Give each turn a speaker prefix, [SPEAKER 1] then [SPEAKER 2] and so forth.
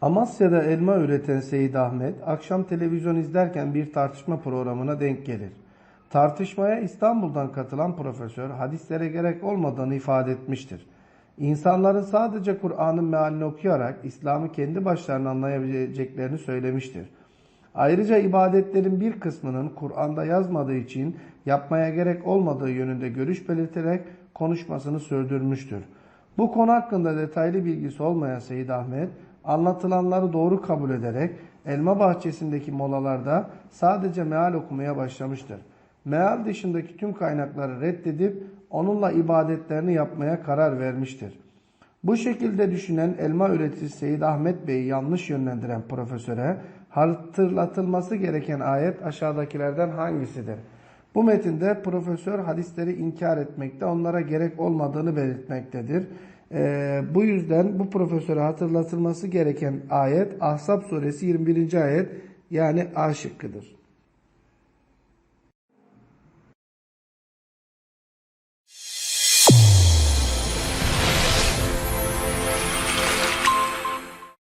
[SPEAKER 1] Amasya'da elma üreten Seyit Ahmet, akşam televizyon izlerken bir tartışma programına denk gelir. Tartışmaya İstanbul'dan katılan profesör, hadislere gerek olmadığını ifade etmiştir. İnsanların sadece Kur'an'ın mealini okuyarak İslam'ı kendi başlarına anlayabileceklerini söylemiştir. Ayrıca ibadetlerin bir kısmının Kur'an'da yazmadığı için yapmaya gerek olmadığı yönünde görüş belirterek konuşmasını sürdürmüştür. Bu konu hakkında detaylı bilgisi olmayan Seyyid Ahmet, anlatılanları doğru kabul ederek elma bahçesindeki molalarda sadece meal okumaya başlamıştır. Meal dışındaki tüm kaynakları reddedip onunla ibadetlerini yapmaya karar vermiştir. Bu şekilde düşünen elma üreticisi Seyyid Ahmet Bey'i yanlış yönlendiren profesöre hatırlatılması gereken ayet aşağıdakilerden hangisidir? Bu metinde profesör hadisleri inkar etmekte, onlara gerek olmadığını belirtmektedir. Ee, bu yüzden bu profesöre hatırlatılması gereken ayet Ahzab suresi 21. ayet yani A şıkkıdır.